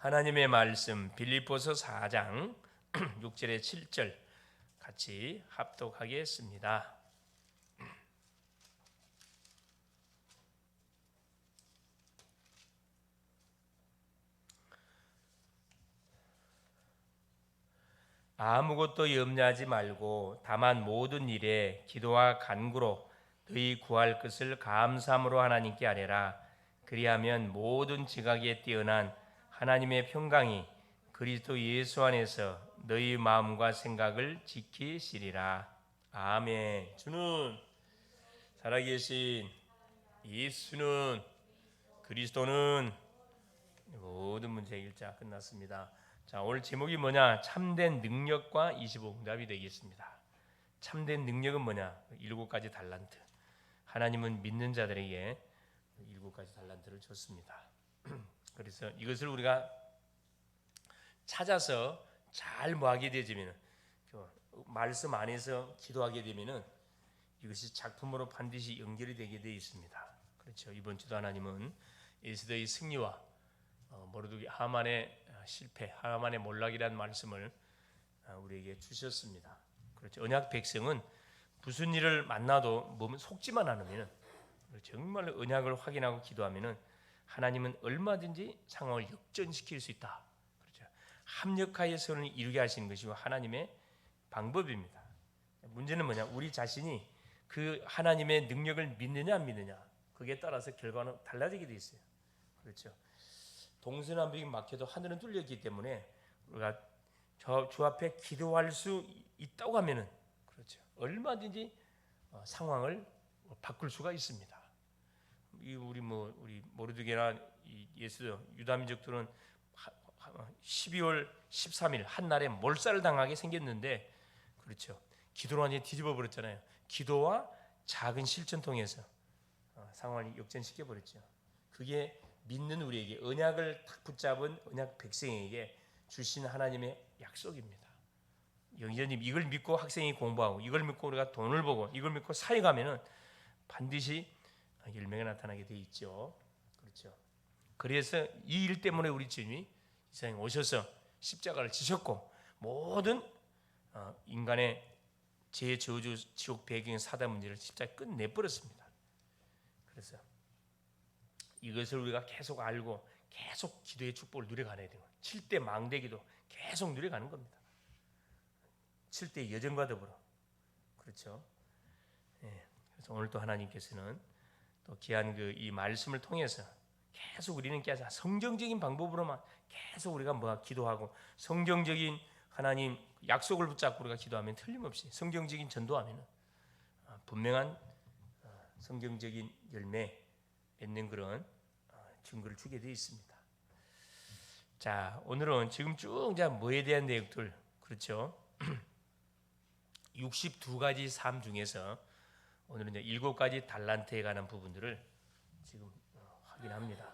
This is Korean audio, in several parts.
하나님의 말씀 빌립보서 4장 6절에 7절 같이 합독하겠습니다. 아무것도 염려하지 말고 다만 모든 일에 기도와 간구로 너희 구할 것을 감사함으로 하나님께 아뢰라. 그리하면 모든 지각에 뛰어난 하나님의 평강이 그리스도 예수 안에서 너희 마음과 생각을 지키시리라. 아멘. 주는 살아계신 예수는 그리스도는 모든 문제 일자 끝났습니다. 자, 오늘 제목이 뭐냐? 참된 능력과 25응답이 되겠습니다. 참된 능력은 뭐냐? 일곱 가지 달란트. 하나님은 믿는 자들에게 일곱 가지 달란트를 줬습니다. 그래서 이것을 우리가 찾아서 잘 모하게 되지면 말씀 안에서 기도하게 되면은 이것이 작품으로 반드시 연결이 되게 되어 있습니다. 그렇죠. 이번 주도 하나님은 에스더의 승리와 어, 모르드기 하만의 실패, 하만의 몰락이라는 말씀을 어, 우리에게 주셨습니다. 그렇죠. 언약 백성은 무슨 일을 만나도 몸 속지만 않으면 정말 언약을 확인하고 기도하면은 하나님은 얼마든지 상황을 역전시킬 수 있다. 그렇죠. 합력하여 선을 이루게 하시는 것이 하나님의 방법입니다. 문제는 뭐냐? 우리 자신이 그 하나님의 능력을 믿느냐 안 믿느냐 그게 따라서 결과는 달라지게 돼 있어요. 그렇죠. 동서남북이 막혀도 하늘은 뚫렸기 때문에 우리가 저 주 앞에 기도할 수 있다고 하면은 그렇죠. 얼마든지 어, 상황을 바꿀 수가 있습니다. 이 우리 뭐 우리 모르드게나 예수 유다 민족들은 12월 13일 한 날에 몰살을 당하게 생겼는데 그렇죠. 기도로 완전히 뒤집어 버렸잖아요. 기도와 작은 실천 통해서 어, 상황을 역전시켜 버렸죠. 그게 믿는 우리에게 언약을 탁 붙잡은 언약 백성에게 주신 하나님의 약속입니다. 영전님 이걸 믿고 학생이 공부하고 이걸 믿고 우리가 돈을 보고 이걸 믿고 사회 가면은 반드시 열매가 나타나게 돼 있죠. 그렇죠. 그래서 이 일 때문에 우리 주님이 이 세상에 오셔서 십자가를 지셨고 모든 어, 인간의 제 저주 지옥 배경 사단 문제를 십자가에 끝내 버렸습니다. 그래서 이것을 우리가 계속 알고 계속 기도의 축복을 누려가야 되는 7대 망대기도 계속 누려가는 겁니다. 7대 여정과 더불어 그렇죠. 예, 그래서 오늘 또 하나님께서는 또 귀한 그 이 말씀을 통해서 계속 우리는 계속 성경적인 방법으로만 계속 우리가 뭐 기도하고 성경적인 하나님 약속을 붙잡고 우리가 기도하면 틀림없이 성경적인 전도하면은 어, 분명한 어, 성경적인 열매 맺는 그런 어, 증거를 주게 되어 있습니다. 자, 오늘은 지금 쭉 뭐에 대한 내용들 그렇죠? 62가지 삶 중에서 오늘은 이제 일곱 가지 달란트에 관한 부분들을 지금 어, 확인합니다.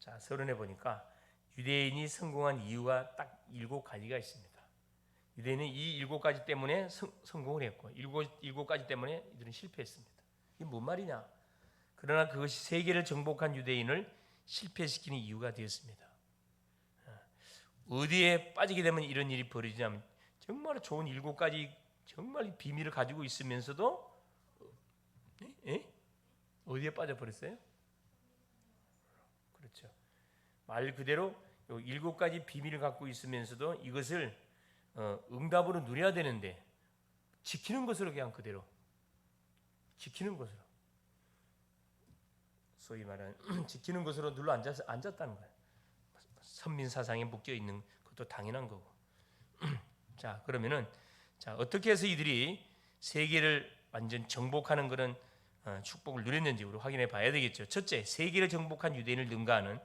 자, 서론에 보니까 유대인이 성공한 이유가 딱 일곱 가지가 있습니다. 유대인은 이 일곱 가지 때문에 성, 성공을 했고 일곱 일곱 가지 때문에 이들은 실패했습니다. 이게 뭔 말이냐? 그러나 그것이 세계를 정복한 유대인을 실패시키는 이유가 되었습니다. 어, 어디에 빠지게 되면 이런 일이 벌어지냐면 정말 좋은 일곱 가지 정말 비밀을 가지고 있으면서도 에? 에? 어디에 빠져버렸어요? 그렇죠. 말 그대로 일곱 가지 비밀을 갖고 있으면서도 이것을 어, 응답으로 누려야 되는데 지키는 것으로 그냥 그대로 지키는 것으로 소위 말하는 지키는 것으로 눌러 앉아서 앉았다는 거예요. 선민 사상에 묶여 있는 것도 당연한 거고. 자 그러면은 자 어떻게 해서 이들이 세계를 완전 정복하는 그런 어, 축복을 누렸는지 우리 확인해 봐야 되겠죠. 첫째, 세계를 정복한 유대인을 능가하는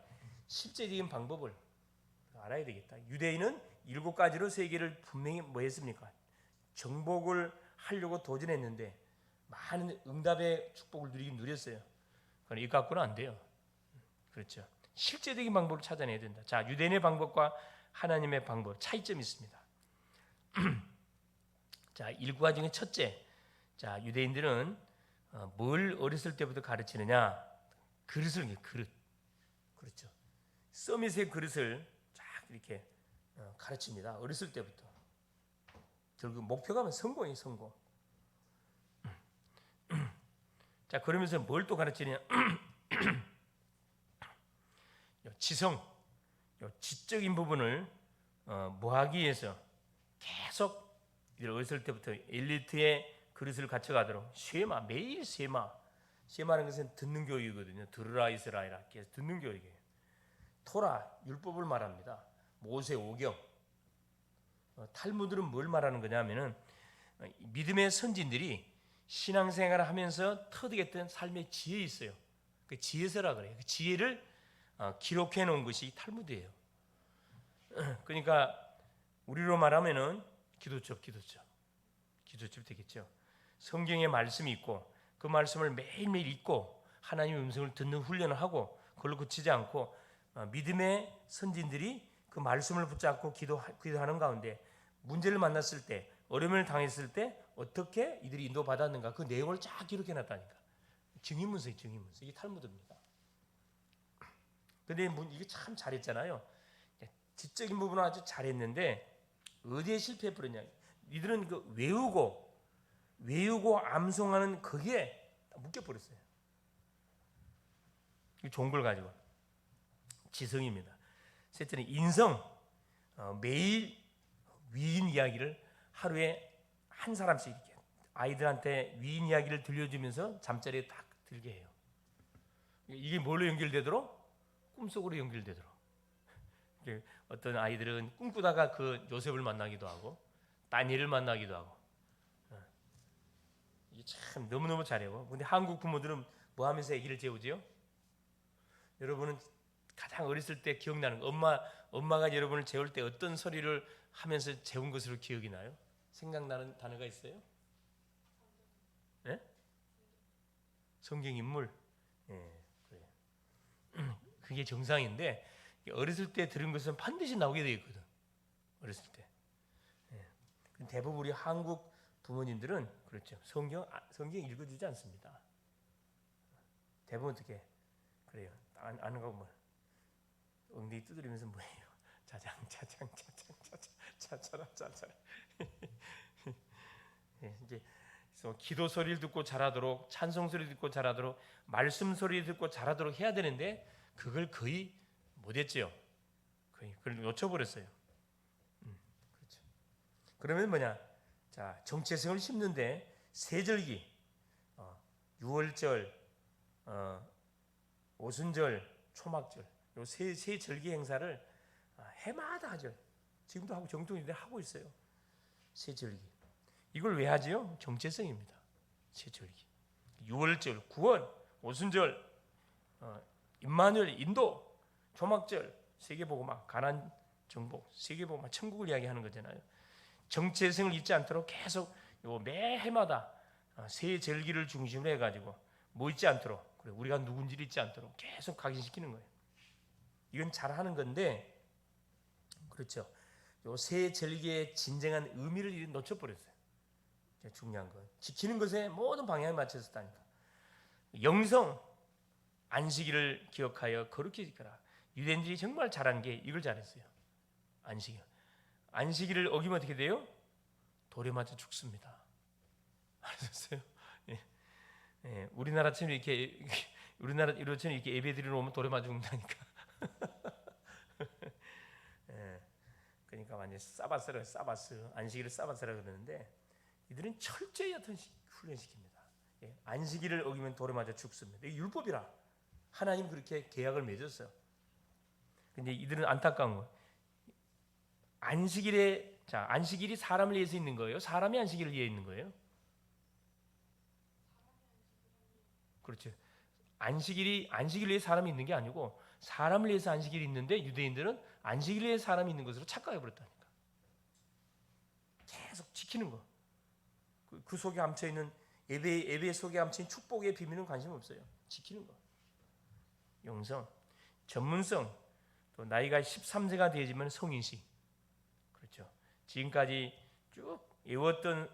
실제적인 방법을 알아야 되겠다. 유대인은 일곱 가지로 세계를 분명히 뭐 했습니까? 정복을 하려고 도전했는데 많은 응답의 축복을 누리긴 누렸어요. 그러나 이 갖고는 안 돼요. 그렇죠. 실제적인 방법을 찾아내야 된다. 자, 유대인의 방법과 하나님의 방법 차이점이 있습니다. 자, 일과 중에 첫째. 자, 유대인들은 어, 뭘 어렸을 때부터 가르치느냐? 그릇을 그릇. 그렇죠. 서밋의 그릇을 이렇게 어, 가르칩니다. 어렸을 때부터. 결국 목표가 면 성공이 성공. 자 그러면서 뭘 또 가르치냐? 요 지성, 요 지적인 부분을 어, 뭐하기 위해서 계속 어렸을 때부터 엘리트의 그릇을 갖춰가도록 쉐마 매일 쉐마 쉐마는 것은 듣는 교육이거든요. 들으라 이스라엘아 계속 듣는 교육이에요. 토라 율법을 말합니다. 모세 오경 어, 탈무드는 뭘 말하는 거냐면은 어, 믿음의 선진들이 신앙생활을 하면서 터득했던 삶의 지혜 있어요. 그 지혜서라 그래요. 그 지혜를 어, 기록해 놓은 것이 탈무드예요. 그러니까 우리로 말하면은 기도첩, 기도첩, 기도첩 되겠죠. 성경에 말씀이 있고 그 말씀을 매일매일 읽고 하나님의 음성을 듣는 훈련을 하고 그걸로 그치지 않고 어, 믿음의 선진들이 그 말씀을 붙잡고 기도 기도하는 가운데 문제를 만났을 때 어려움을 당했을 때 어떻게 이들이 인도받았는가 그 내용을 쫙 기록해 놨다니까 증인문서이 증인문서 이게 탈무드입니다. 근데 문- 이게 참 잘했잖아요. 지적인 부분은 아주 잘했는데 어디에 실패해버렸냐? 이들은 그 외우고 외우고 암송하는 그게 다 묶여버렸어요. 이 좋은 걸 가지고 지성입니다. 셋째는 인성 어, 매일 위인 이야기를 하루에 한 사람씩 이렇게 아이들한테 위인 이야기를 들려주면서 잠자리에 딱 들게 해요. 이게 뭘로 연결되도록 꿈속으로 연결되도록. 어떤 아이들은 꿈꾸다가 그 요셉을 만나기도 하고 다니엘을 만나기도 하고 참 너무너무 잘해요. 근데 한국 부모들은 뭐 하면서 아기를 재우지요? 여러분은 가장 어렸을 때 기억나는 거 엄마 엄마가 여러분을 재울 때 어떤 소리를 하면서 재운 것으로 기억이 나요? 생각나는 단어가 있어요? 예? 성경 인물. 예, 그래요. 그게 정상인데 어렸을 때 들은 것은 반드시 나오게 되어 있거든. 어렸을 때. 예. 근데 대부분 우리 한국 부모님들은 그렇죠. 성경 아, 성경 읽어주지 않습니다. 대부분 어떻게 그래요. 안, 아는 거 뭐. 엉덩이 두드리면서 뭐예요? 자장 자장 자장 자장 자자라 자자라. 예, 이제 기도 소리를 듣고 자라도록 찬송 소리 듣고 자라도록 말씀 소리 듣고 자라도록 해야 되는데 그걸 거의 못했지요. 거의 그걸 놓쳐버렸어요. 음, 그렇죠. 그러면 뭐냐? 자 정체성을 심는데 세절기, 어, 유월절, 어, 오순절, 초막절 요세세 절기 행사를 아, 해마다 하죠. 지금도 하고 정통인데 하고 있어요. 세 절기. 이걸 왜 하지요? 정체성입니다. 세 절기. 유월절, 구원, 오순절, 어, 임마누엘, 인도, 초막절, 세계복음화, 가난 정복, 세계복음화, 천국을 이야기하는 거잖아요. 정체성을 잊지 않도록 계속 요 매해마다 어, 세 절기를 중심으로 해가지고 뭐 잊지 않도록 우리가 누군지를 잊지 않도록 계속 각인시키는 거예요. 이건 잘하는 건데 그렇죠. 요세 절기의 진정한 의미를 놓쳐버렸어요. 중요한 건 지키는 것에 모든 방향을 맞춰서 다니까 영성 안식일을 기억하여 거룩히 지켜라. 유대인들이 정말 잘한 게 이걸 잘했어요. 안식일. 안식일을 어기면 어떻게 돼요? 돌에 맞아 죽습니다. 아셨어요? 예. 예. 우리나라처럼 이렇게 우리나라 이렇처럼 이렇게 예배드리러 오면 돌에 맞아 죽는다니까. 예. 그러니까 완전 싸바스라 싸바스 안식일을 싸바스라 그러는데 이들은 철저히 어떤 훈련시킵니다. 예. 안식일을 어기면 돌에 맞아 죽습니다. 율법이라 하나님 그렇게 계약을 맺었어요. 근데 이들은 안타까운 거. 안식일에 자 안식일이 사람을 위해서 있는 거예요. 사람이 안식일을 위해 있는 거예요. 그렇죠. 안식일이 안식일 위해 사람이 있는 게 아니고 사람을 위해서 안식일이 있는데 유대인들은 안식일 위해 사람이 있는 것으로 착각해 버렸다니까. 계속 지키는 거. 그, 그 속에 감춰 있는 예배 예배 속에 있는 축복의 비밀은 관심 없어요. 지키는 거. 영성, 전문성, 또 나이가 13세가 되지만 성인식. 지금까지 쭉 외웠던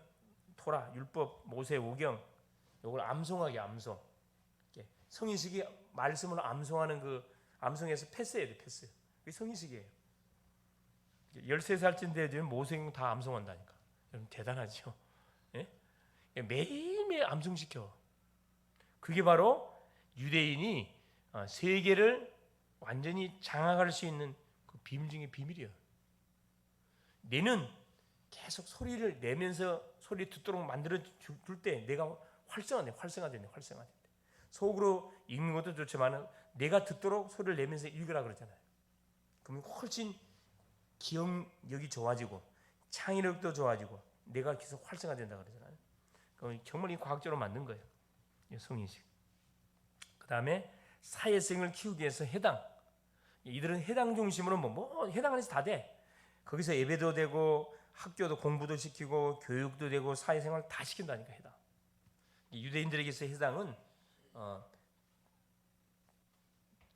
토라, 율법, 모세, 오경 요걸 암송하게 암송. 성인식이 말씀을 암송하는 그 암송에서 패스해야 돼, 패스. 그게 성인식이에요. 13살쯤 되면 모세경 다 암송한다니까. 여러분 대단하죠. 예? 매일매일 암송시켜. 그게 바로 유대인이 어, 세계를 완전히 장악할 수 있는 그 비밀 중의 비밀이에요. 뇌는 계속 소리를 내면서 소리 듣도록 만들어 줄 때 내가 활성화돼, 활성화된다, 활성화된다. 속으로 읽는 것도 좋지만 내가 듣도록 소리를 내면서 읽으라 그러잖아요. 그러면 훨씬 기억력이 좋아지고 창의력도 좋아지고 내가 계속 활성화된다 그러잖아요. 그럼 정말 이 과학적으로 만든 거예요. 이 성인식. 그 다음에 사회성을 키우기 위해서 해당. 이들은 해당 중심으로 뭐, 뭐 해당 안에서 다 돼. 거기서 예배도 되고 학교도 공부도 시키고 교육도 되고 사회생활 다 시킨다니까 해당. 이 유대인들에게서 해당은 어,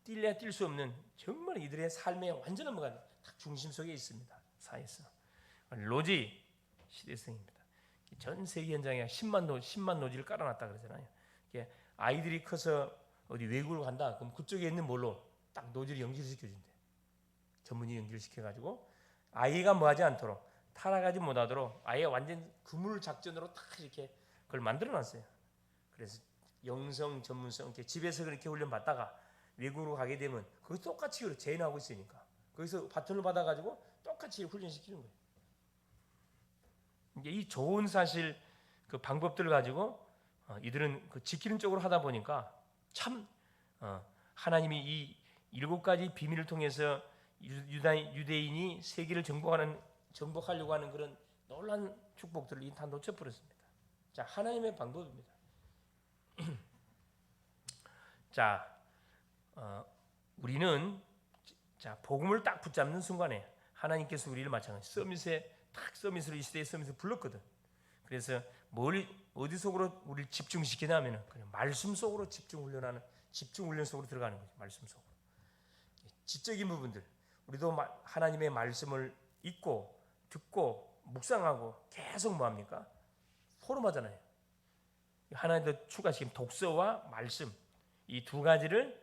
뛸래야 뛸 수 없는 정말 이들의 삶의 완전한 뭐가 딱 중심 속에 있습니다. 사회성. 로지 시대성입니다. 전 세계 현장에 10만 노 10만 노지를 깔아놨다 그러잖아요. 이게 아이들이 커서 어디 외국을 간다. 그럼 그쪽에 있는 뭘로 딱 노지를 연결시켜 준대. 전문의 연결시켜 가지고 아이가 뭐하지 않도록 타락하지 못하도록 아예 완전 그물 작전으로 딱 이렇게 그걸 만들어 놨어요. 그래서 영성 전문성 이렇게 집에서 그렇게 훈련 받다가 외국으로 가게 되면 거기 똑같이 재인하고 있으니까 거기서 바톤을 받아가지고 똑같이 훈련시키는 거예요. 이제 이 좋은 사실 그 방법들을 가지고 어, 이들은 그 지키는 쪽으로 하다 보니까 참 어, 하나님이 이 일곱 가지 비밀을 통해서 유대인이 세계를 정복하는 정복하려고 하는 그런 놀란 축복들을 다 놓쳐버렸습니다. 자 하나님의 방법입니다. 자 어, 우리는 자 복음을 딱 붙잡는 순간에 하나님께서 우리를 마찬가지 서밋에 딱 서밋으로 이 시대에 서밋을 불렀거든. 그래서 뭘 어디 속으로 우리를 집중시키냐면은 그냥 말씀 속으로 집중 훈련하는 집중 훈련 속으로 들어가는 거죠. 말씀 속으로. 지적인 부분들 우리도 하나님의 말씀을 읽고 듣고 묵상하고 계속 뭐 합니까? 포럼하잖아요. 하나 더 추가시킨 독서와 말씀 이 두 가지를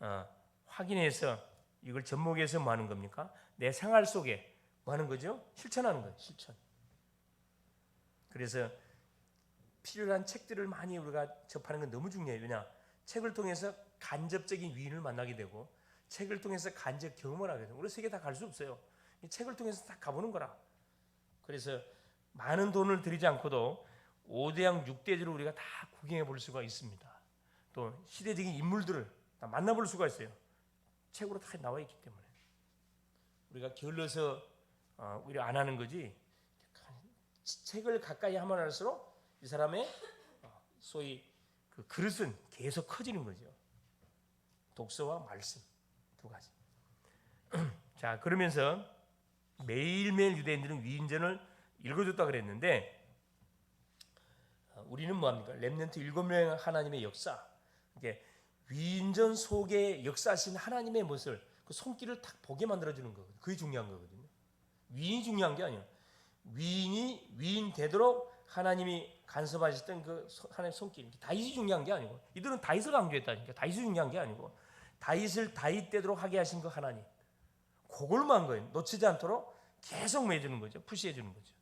어, 확인해서 이걸 접목해서 뭐 하는 겁니까? 내 생활 속에 뭐 하는 거죠? 실천하는 거예요. 실천. 그래서 필요한 책들을 많이 우리가 접하는 건 너무 중요해요. 왜냐? 책을 통해서 간접적인 위인을 만나게 되고 책을 통해서 간접 경험을 되고 우리 세계 다 갈 수 없어요. 이 책을 통해서 다 가보는 거라. 그래서 많은 돈을 들이지 않고도 5대양 6대주를 우리가 다 구경해 볼 수가 있습니다. 또 시대적인 인물들을 다 만나볼 수가 있어요. 책으로 다 나와 있기 때문에 우리가 게을러서 어, 우리 안 하는 거지. 책을 가까이 하면 할수록 이 사람의 어, 소위 그 그릇은 계속 커지는 거죠. 독서와 말씀 두 가지. 자 그러면서 매일매일 유대인들은 위인전을 읽어줬다 그랬는데 어, 우리는 뭐합니까? 렘넌트 일곱 명 하나님의 역사. 이게 위인전 속에 역사하신 하나님의 모습을 그 손길을 딱 보게 만들어주는 거거든요. 그게 중요한 거거든요. 위인이 중요한 게 아니에요. 위인이 위인 되도록 하나님이 간섭하셨던 그 하나님 손길. 다윗이 중요한 게 아니고 이들은 다윗을 강조했다니까. 다윗이 중요한 게 아니고 다윗을 다윗 되도록 하게 하신 그 하나님. 그걸만 거예요. 놓치지 않도록 계속 매주는 거죠. 푸시해 주는 거죠.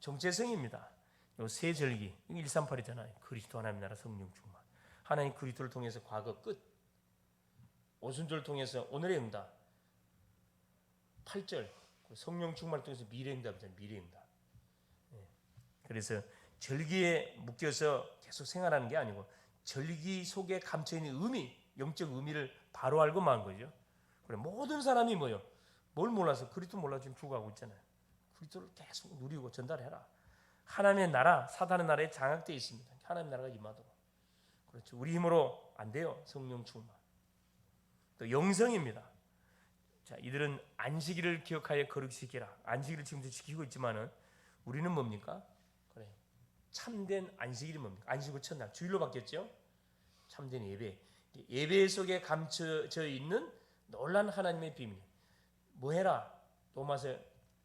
정체성입니다. 요세 절기 138이잖아요. 그리스도 하나님 나라 성령 충만. 하나님 그리스도를 통해서 과거 끝. 오순절을 통해서 오늘의 응답. 8절 성령 충만을 통해서 미래 응답이잖아요. 미래 응답. 네. 그래서 절기에 묶여서 계속 생활하는 게 아니고 절기 속에 감춰 있는 의미, 영적 의미를 바로 알고 만 거죠. 그래 모든 사람이 뭐요? 뭘 몰라서 그리스도 몰라 지금 죽어가고 있잖아요. 그리스도를 계속 누리고 전달해라. 하나님의 나라, 사단의 나라에 장악되어 있습니다. 하나님의 나라가 임하도록. 그렇죠. 우리 힘으로 안 돼요. 성령 충만. 또 영성입니다. 자, 이들은 안식일을 기억하여 거룩시키라. 안식일을 지금도 지키고 있지만은 우리는 뭡니까? 참된 안식일이 뭡니까? 안식일 첫날 주일로 바뀌었죠. 참된 예배. 예배 속에 감춰져 있는 놀란 하나님의 비밀. 뭐 해라? 로마서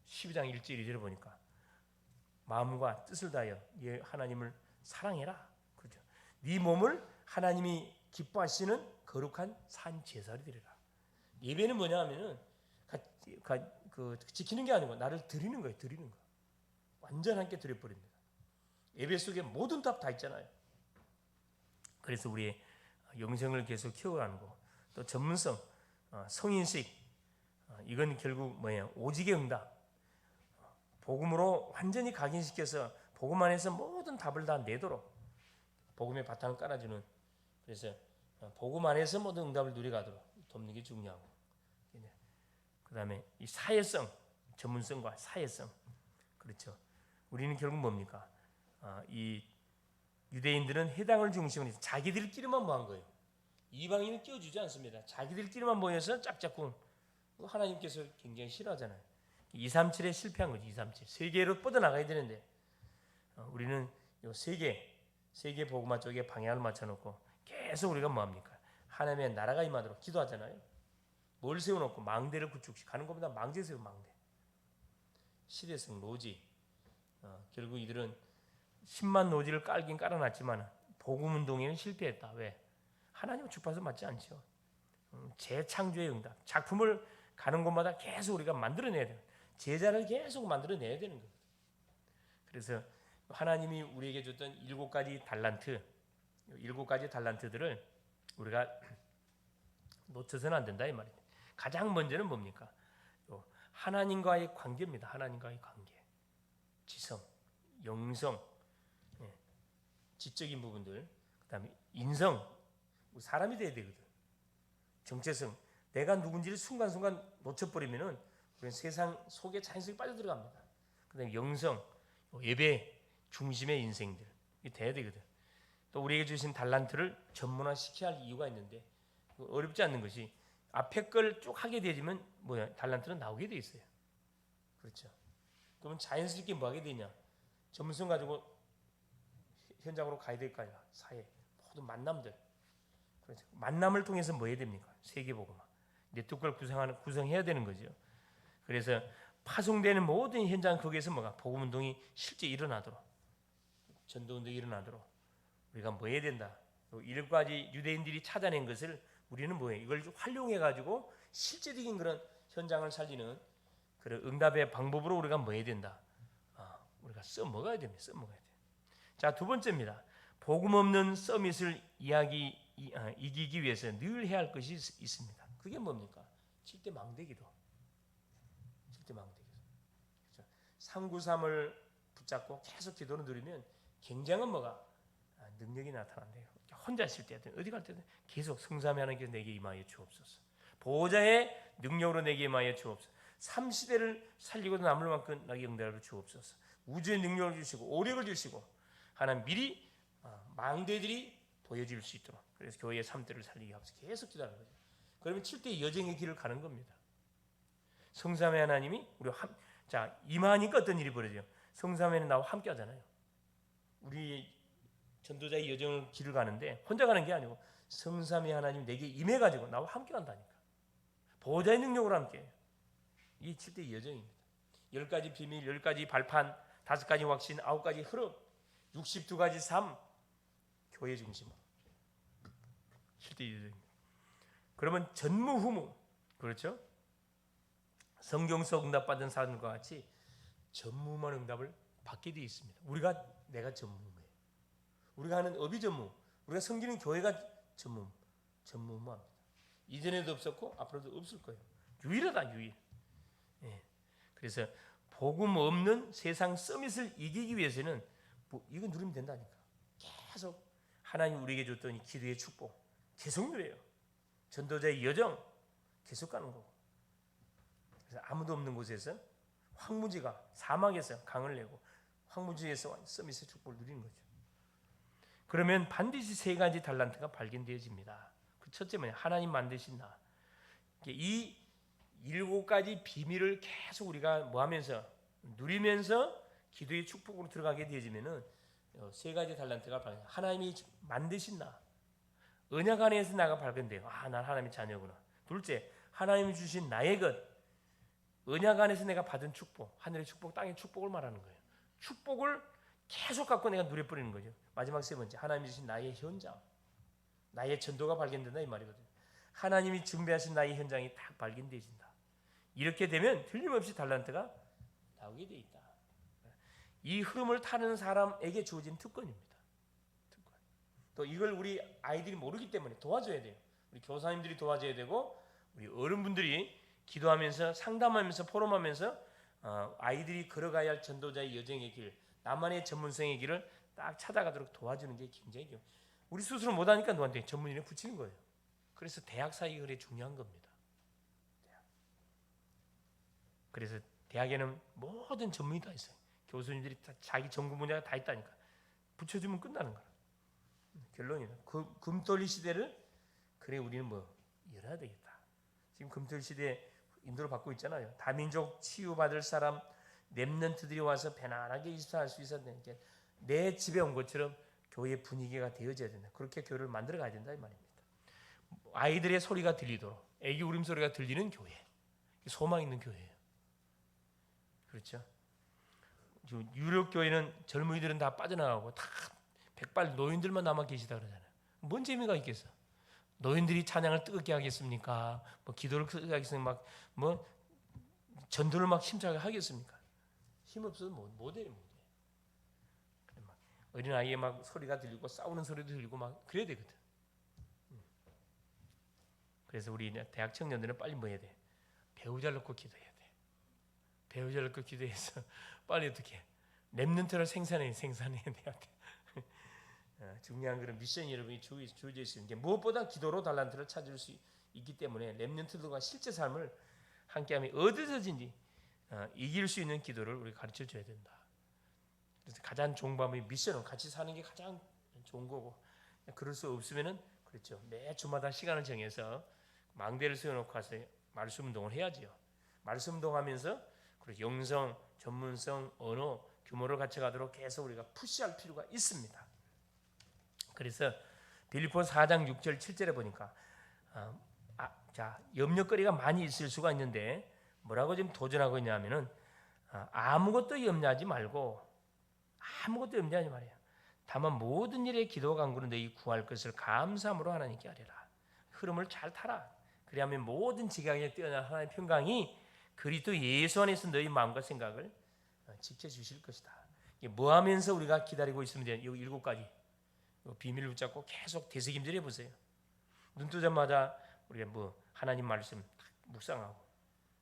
12장 1절 2절을 보니까 마음과 뜻을 다하여 하나님을 사랑해라. 그렇죠. 네 몸을 하나님이 기뻐하시는 거룩한 산 제사를 드리라. 예배는 뭐냐 하면은 가, 가, 그 지키는 게 아니고 나를 드리는 거예요. 드리는 거. 완전 함께 드려버립니다. 예배 속에 모든 답 다 있잖아요. 그래서 우리의 영성을 계속 키워가는 거, 또 전문성, 어, 성인식, 어, 이건 결국 뭐예요? 오직의 응답. 복음으로 완전히 각인시켜서 복음 안에서 모든 답을 다 내도록 복음의 바탕을 깔아주는 그래서 어, 복음 안에서 모든 응답을 누려가도록 돕는 게 중요하고 그 다음에 이 사회성 전문성과 사회성 그렇죠 우리는 결국 뭡니까 아, 이 유대인들은 해당을 중심으로 해서 자기들끼리만 모한 거예요. 이방인은 끼워주지 않습니다. 자기들끼리만 모여서 짝짝꿍. 하나님께서 굉장히 싫어하잖아요. 237에 실패한 거지 237 세계로 뻗어나가야 되는데. 어, 우리는 요 세계 세계 복음화 쪽에 방향을 맞춰놓고 계속 우리가 뭐합니까? 하나님의 나라가 임하도록 기도하잖아요. 뭘 세워놓고 망대를 구축시 가는 것보다 망대 세우 망대. 시대성 노지. 어, 결국 이들은 10만 노지를 깔긴 깔아놨지만 복음 운동에는 실패했다. 왜? 하나님은 주파수 맞지 않죠. 음, 재창조의 응답. 작품을 가는 곳마다 계속 우리가 만들어내야 돼요. 제자를 계속 만들어내야 되는 거예요. 그래서 하나님이 우리에게 줬던 일곱 가지 달란트 일곱 가지 달란트들을 우리가 놓쳐서는 안 된다 이 말입니다. 가장 먼저는 뭡니까? 요 하나님과의 관계입니다. 하나님과의 관계, 지성, 영성, 예, 지적인 부분들, 그다음에 인성, 사람이 돼야 되거든. 정체성, 내가 누군지를 순간순간 놓쳐버리면은 우리는 세상 속에 자연스럽게 빠져들어갑니다. 그다음에 영성, 요 예배 중심의 인생들 이게 돼야 되거든. 또 우리에게 주신 달란트를 전문화 시켜야 할 이유가 있는데 어렵지 않는 것이 앞에 걸 쭉 하게 되지면 뭐야 달란트는 나오게 돼 있어요. 그렇죠. 그러면 자연스럽게 뭐 하게 되냐? 전문성 가지고 현장으로 가야 될 거야. 사회 모든 만남들. 그렇죠. 만남을 통해서 뭐 해야 됩니까? 세계보고만 네트워크를 구성하는 구성해야 되는 거죠. 그래서 파송되는 모든 현장 거기에서 뭐가 복음 운동이 실제 일어나도록 전도 운동이 일어나도록 우리가 뭐 해야 된다. 일곱 가지 유대인들이 찾아낸 것을 우리는 뭐해? 이걸 활용해 가지고 실제적인 그런 현장을 살리는 그런 응답의 방법으로 우리가 뭐 해야 된다. 아, 우리가 써 먹어야 됩니다. 써 먹어야 돼. 자, 두 번째입니다. 복음 없는 서밋을 이야기 이, 아, 이기기 위해서 늘 해야 할 것이 있, 있습니다. 그게 뭡니까? 7대 망대기도. 7대 망대기도. 그렇죠? 393을 붙잡고 계속 기도를 누리면 굉장한 뭐가 아, 능력이 나타난대요. 혼자 있을 때든 어디 갈 때든 계속 성삼위 하나님께서 내게 임하여 주옵소서. 보호자의 능력으로 내게 임하여 주옵소서. 삼시대를 살리고 남을 만큼 나에게 응답을 주옵소서. 우주의 능력을 주시고 오력을 주시고 하나님 미리 아, 망대들이 보여질 수 있도록 그래서 교회의 삼대를 살리게 하면서 계속 기도하는 거죠. 그러면 7대 여정의 길을 가는 겁니다. 성삼위 하나님이 우리 함, 자 임하니까 어떤 일이 벌어져요? 성삼위는 나와 함께 하잖아요. 우리 전도자의 여정을 길을 가는데 혼자 가는 게 아니고 성삼위 하나님 내게 임해 가지고 나와 함께 간다니까. 보호자의 능력으로 함께. 이 7대 여정입니다. 열 가지 비밀, 열 가지 발판, 다섯 가지 확신, 아홉 가지 흐름, 62가지 삶, 교회 중심으로. 7대 여정입니다. 그러면 전무후무, 그렇죠? 성경 속 응답받은 사람과 같이 전무만 응답을 받게 되어 있습니다. 우리가 내가 전무예요. 우리가 하는 업이 전무, 우리가 섬기는 교회가 전무, 전무합니다. 이전에도 없었고 앞으로도 없을 거예요. 유일하다 유일. 예. 그래서 복음 없는 세상 서밋을 이기기 위해서는 뭐 이거 누리면 된다니까. 계속 하나님 우리에게 줬던 이 기도의 축복 계속 누려요. 전도자의 여정 계속 가는 거고. 그래서 아무도 없는 곳에서 황무지가 사막에서 강을 내고 황무지에서 서밋의 축복을 누리는 거죠. 그러면 반드시 세 가지 달란트가 발견되어집니다. 그 첫째 뭐냐? 하나님 만드신 나. 이 일곱 가지 비밀을 계속 우리가 뭐 하면서 누리면서 기도의 축복으로 들어가게 되어지면은 어, 세 가지 달란트가 발견. 하나님이 만드신 나. 언약 안에서 나가 발견돼요. 아, 난 하나님의 자녀구나. 둘째, 하나님이 주신 나의 것. 언약 안에서 내가 받은 축복, 하늘의 축복, 땅의 축복을 말하는 거예요. 축복을 계속 갖고 내가 누려버리는 거죠. 마지막 세 번째, 하나님이 주신 나의 현장, 나의 전도가 발견된다 이 말이거든요. 하나님이 준비하신 나의 현장이 딱 발견되어진다. 이렇게 되면 틀림없이 달란트가 나오게 돼 있다. 이 흐름을 타는 사람에게 주어진 특권입니다. 특권. 또 이걸 우리 아이들이 모르기 때문에 도와줘야 돼요. 우리 교사님들이 도와줘야 되고 우리 어른분들이 기도하면서 상담하면서 포럼하면서 어, 아이들이 걸어가야 할 전도자의 여정의 길, 나만의 전문성의 길을 딱 찾아가도록 도와주는 게 굉장히 중요- 우리 스스로 못하니까 누구한테 전문인을 붙이는 거예요. 그래서 대학 사이가 중요한 겁니다. 그래서 대학에는 모든 전문이 다 있어요. 교수님들이 다 자기 전공 분야가 다 있다니까. 붙여주면 끝나는 거야. 결론이다. 그 금돌리 시대를 그래 우리는 뭐 열어야 되겠다. 지금 금돌 시대 인도를 받고 있잖아요. 다민족 치유받을 사람 렘넌트들이 와서 편안하게 이스타할 수 있어야 되는 게 내 집에 온 것처럼 교회 분위기가 되어져야 된다. 그렇게 교회를 만들어 가야 된다 이 말입니다. 아이들의 소리가 들리도록 애기 울음소리가 들리는 교회. 소망 있는 교회예요. 그렇죠? 유럽 교회는 젊은이들은 다 빠져나가고 다 백발 노인들만 남아 계시다 그러잖아요. 뭔 재미가 있겠어? 노인들이 찬양을 뜨겁게 하겠습니까? 뭐 기도를 크게 하겠습니까? 막뭐 전도를 막 힘차게 하겠습니까? 힘 없어서 못 못해 못해. 그래 막 어린 아이의 막 소리가 들리고 싸우는 소리도 들리고 막 그래야 되거든. 음. 그래서 우리 대학 청년들은 빨리 뭐 해야 돼? 배우자 놓고 기도해야 돼. 배우자 놓고 기도해서 빨리 어떻게 렘넌트를 생산해 생산해야 돼. 어, 중요한 그런 미션이 여러분이 주, 주어져 있는 게 무엇보다 기도로 달란트를 찾을 수 있기 때문에 렘넌트들과 실제 삶을 함께하면 어디서든지 어, 이길 수 있는 기도를 우리 가르쳐 줘야 된다. 그래서 가장 방법이 미션은 같이 사는 게 가장 좋은 거고 그럴 수 없으면은 그렇죠 매 주마다 시간을 정해서 망대를 세워놓고 가서 말씀 운동을 해야지요. 말씀 운동하면서 그리고 영성, 전문성, 언어, 규모를 갖춰가도록 계속 우리가 푸시할 필요가 있습니다. 그래서 빌리포 4장 6절 7절에 보니까 어, 아, 자 염려거리가 많이 있을 수가 있는데 뭐라고 지금 도전하고 있냐면은 아, 아무것도 염려하지 말고 아무것도 염려하지 말아요. 다만 모든 일에 기도 간구는 너희 구할 것을 감사함으로 하나님께 하리라. 흐름을 잘 타라. 그리하면 모든 지각에 뛰어난 하나님의 평강이 그리스도 예수 안에서 너희 마음과 생각을 어, 지켜 주실 것이다. 이게 뭐 하면서 우리가 기다리고 있으면 돼요? 이 일곱 가지. 이 비밀을 붙잡고 계속 되새김질해 보세요. 눈 뜨자마자 우리가 뭐 하나님 말씀 묵상하고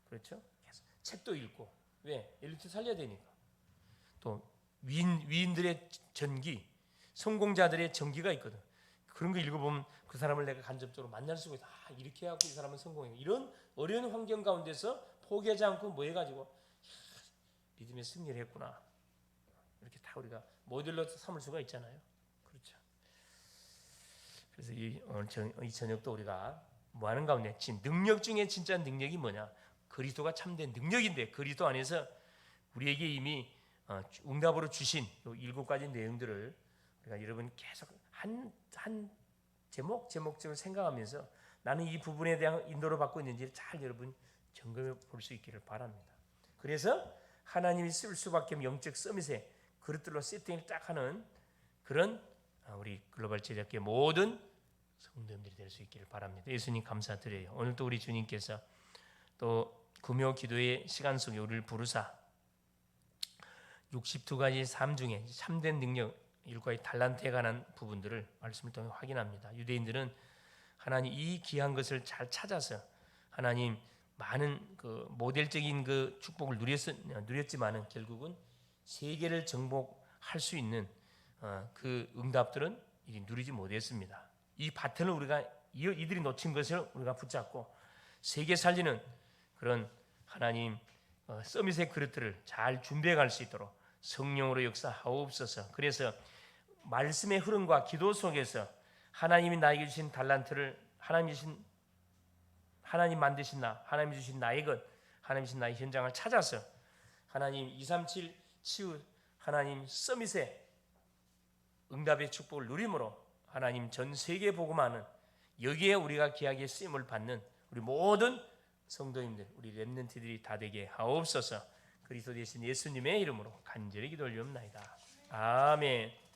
그렇죠? 계속 책도 읽고 왜 엘리트 살려야 되니까 또 위인 위인들의 전기 성공자들의 전기가 있거든. 그런 거 읽어보면 그 사람을 내가 간접적으로 만날 수가 있다. 아, 이렇게 해갖고 이 사람은 성공해. 이런 어려운 환경 가운데서 포기하지 않고 뭐 해가지고 야, 믿음의 승리를 했구나. 이렇게 다 우리가 모델로 삼을 수가 있잖아요. 그렇죠. 그래서 이 오늘 저, 이 저녁도 우리가 뭐 하는 가운데 진 능력 중에 진짜 능력이 뭐냐? 그리스도가 참된 능력인데 그리스도 안에서 우리에게 이미 어, 응답으로 주신 요 일곱 가지 내용들을 우리가 여러분 계속 한 한 제목 제목적으로 생각하면서 나는 이 부분에 대한 인도를 받고 있는지 잘 여러분 점검해 볼 수 있기를 바랍니다. 그래서 하나님이 쓸 수밖에 없는 영적 서밋에 그릇들로 세팅을 딱 하는 그런 아, 우리 글로벌 제작계 모든 성도님들이 될 수 있기를 바랍니다. 예수님 감사드려요. 오늘도 우리 주님께서 또 구묘 기도의 시간 속에 우리를 부르사 62가지 삶 중에 참된 능력 일과의 달란트에 관한 부분들을 말씀을 통해 확인합니다. 유대인들은 하나님 이 귀한 것을 잘 찾아서 하나님 많은 그 모델적인 그 축복을 누렸, 누렸지만은 결국은 세계를 정복할 수 있는 어, 그 응답들은 누리지 못했습니다. 이 바튼을 우리가 이- 이들이 놓친 것을 우리가 붙잡고 세계 살리는 그런 하나님 어, 서밋의 그릇들을 잘 준비해 갈 수 있도록 성령으로 역사하옵소서. 그래서 말씀의 흐름과 기도 속에서 하나님이 나에게 주신 달란트를 하나님 주신 하나님 만드신 나, 하나님 주신 나의 것, 하나님 주신 나의 현장을 찾아서 하나님 237 치유 하나님 서밋의 응답의 축복을 누림으로 하나님 전 세계 복음하는 여기에 우리가 귀하게 쓰임을 받는 우리 모든 성도님들, 우리 렘넌트들이 다 되게 하옵소서. 그리스도 되신 예수님의 이름으로 간절히 기도 올리옵나이다. 아멘.